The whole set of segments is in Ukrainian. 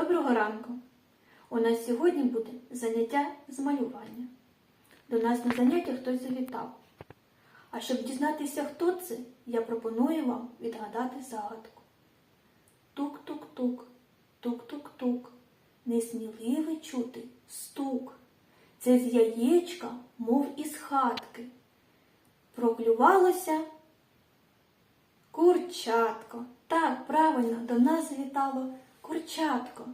Доброго ранку! У нас сьогодні буде заняття з малювання. До нас на заняття хтось завітав. А щоб дізнатися, хто це, я пропоную вам відгадати загадку. Тук-тук-тук, тук-тук-тук, несміливий чути стук. Це з яєчка, мов із хатки. Проклювалося Курчатко. Так, правильно, до нас завітало курчатко.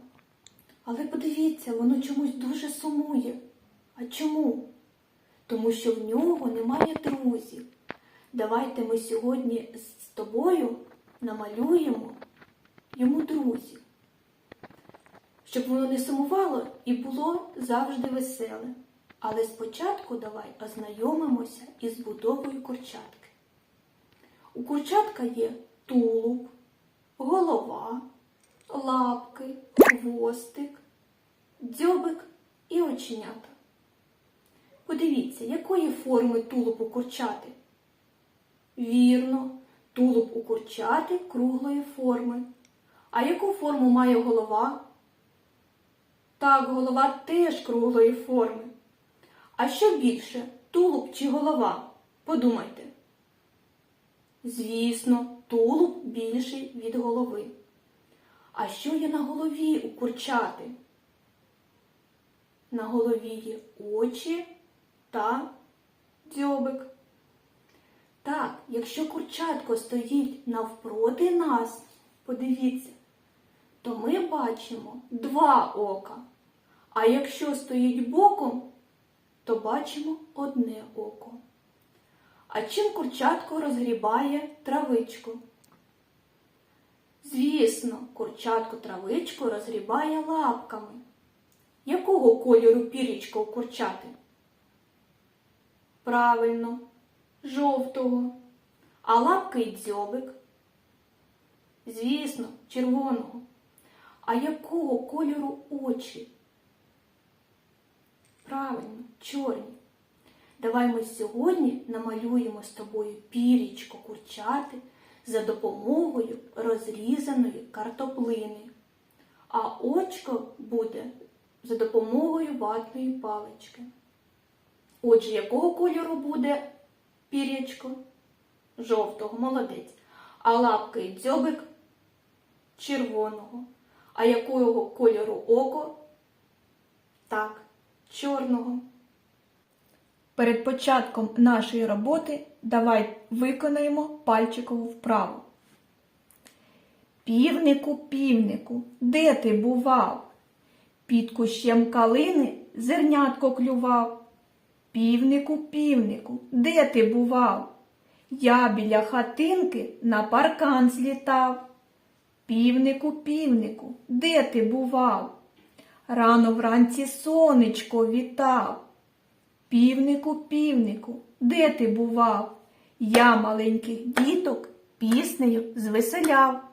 Але подивіться, воно чомусь дуже сумує. А чому? Тому що в нього немає друзів. Давайте ми сьогодні з тобою намалюємо йому друзів. Щоб воно не сумувало і було завжди веселе. Але спочатку давай ознайомимося із будовою курчатки. У курчатка є тулуб, голова, лапки, хвостик, дзьобик і оченята. Подивіться, якої форми тулуб у курчати? Вірно, тулуб у курчати круглої форми. А яку форму має голова? Так, голова теж круглої форми. А що більше, тулуб чи голова? Подумайте. Звісно, тулуб більший від голови. А що є на голові у курчати? На голові є очі та дзьобик. Так, якщо курчатко стоїть навпроти нас, подивіться, то ми бачимо два ока. А якщо стоїть боком, то бачимо одне око. А чим курчатко розгрібає травичку? Звісно, курчатко травичку розгрібає лапками. Якого кольору пірічка у курчати? Правильно, жовтого. А лапки й дзьобик? Звісно, червоного. А якого кольору очі? Правильно, чорні. Давай ми сьогодні намалюємо з тобою пірічко курчати за допомогою розрізаної картоплини. А очко буде за допомогою ватної палички. Отже, якого кольору буде пір'ячко? Жовтого, молодець. А лапки і дзьобик червоного. А якого кольору око? Так, чорного. Перед початком нашої роботи давай виконаємо пальчикову вправу. Півнику, півнику, де ти бував? Під кущем калини зернятко клював. Півнику, півнику, де ти бував? Я біля хатинки на паркан злітав. Півнику, півнику, де ти бував? Рано вранці сонечко вітав. Півнику, півнику, де ти бував? Я маленьких діток піснею звеселяв.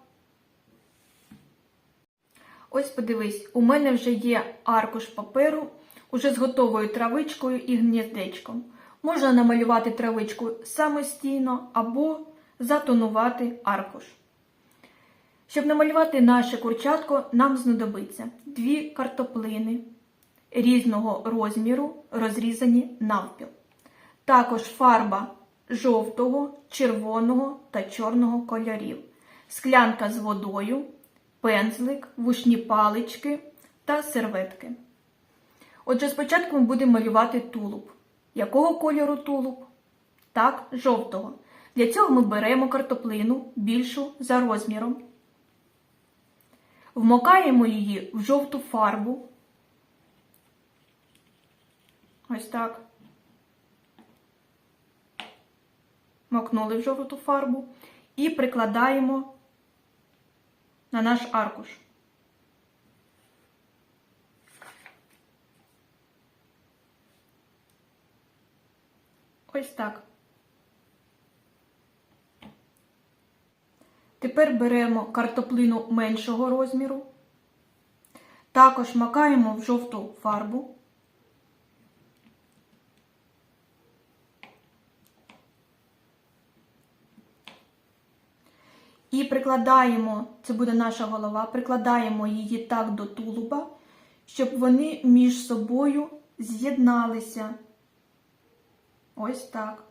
Ось подивись, у мене вже є аркуш паперу, уже з готовою травичкою і гніздечком. Можна намалювати травичку самостійно або затонувати аркуш. Щоб намалювати наше курчатко, нам знадобиться дві картоплини різного розміру, розрізані навпіл. Також фарба жовтого, червоного та чорного кольорів, склянка з водою, пензлик, вушні палички та серветки. Отже, спочатку ми будемо малювати тулуб. Якого кольору тулуб? Так, жовтого. Для цього ми беремо картоплину більшу за розміром. Вмокаємо її в жовту фарбу. Ось так. Макнули в жовту фарбу і прикладаємо на наш аркуш. Ось так. Тепер беремо картоплину меншого розміру, також макаємо в жовту фарбу. І прикладаємо, це буде наша голова, прикладаємо її так до тулуба, щоб вони між собою з'єдналися. Ось так.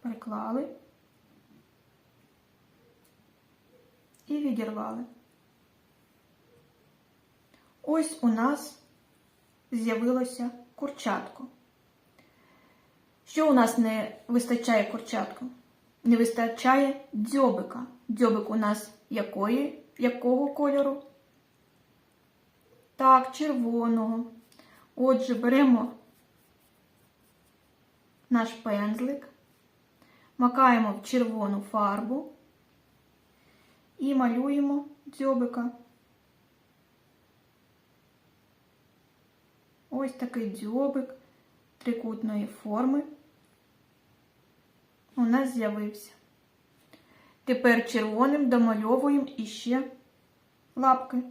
Приклали і відірвали. Ось у нас з'явилося курчатко. Що у нас не вистачає курчатку? Не вистачає дзьобика. Дзьобик у нас якої, якого кольору? Так, червоного. Отже, беремо наш пензлик, макаємо в червону фарбу і малюємо дзьобика. Ось такий дзьобик трикутної форми у нас з'явився. Тепер червоним домальовуємо іще лапки.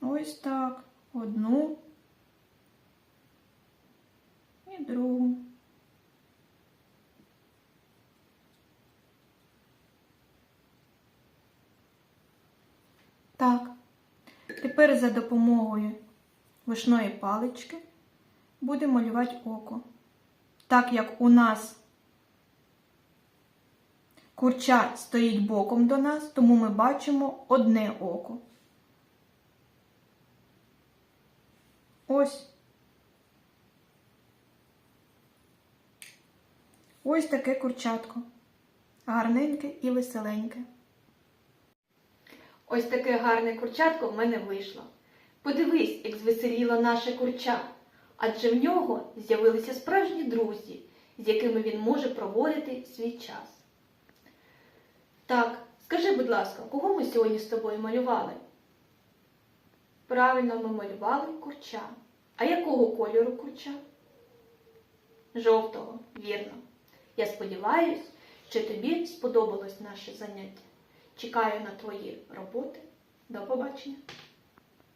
Ось так. Одну і другу. Так. Тепер за допомогою вишної палички будемо малювати око. Так як у нас курча стоїть боком до нас, тому ми бачимо одне око. Ось. Ось таке курчатко. Гарненьке і веселеньке. Ось таке гарне курчатко в мене вийшло. Подивись, як звеселіло наше курча, адже в нього з'явилися справжні друзі, з якими він може проводити свій час. Так, скажи, будь ласка, кого ми сьогодні з тобою малювали? Правильно, ми малювали курча. А якого кольору курча? Жовтого, вірно. Я сподіваюся, що тобі сподобалось наше заняття. Чекаю на твої роботи. До побачення!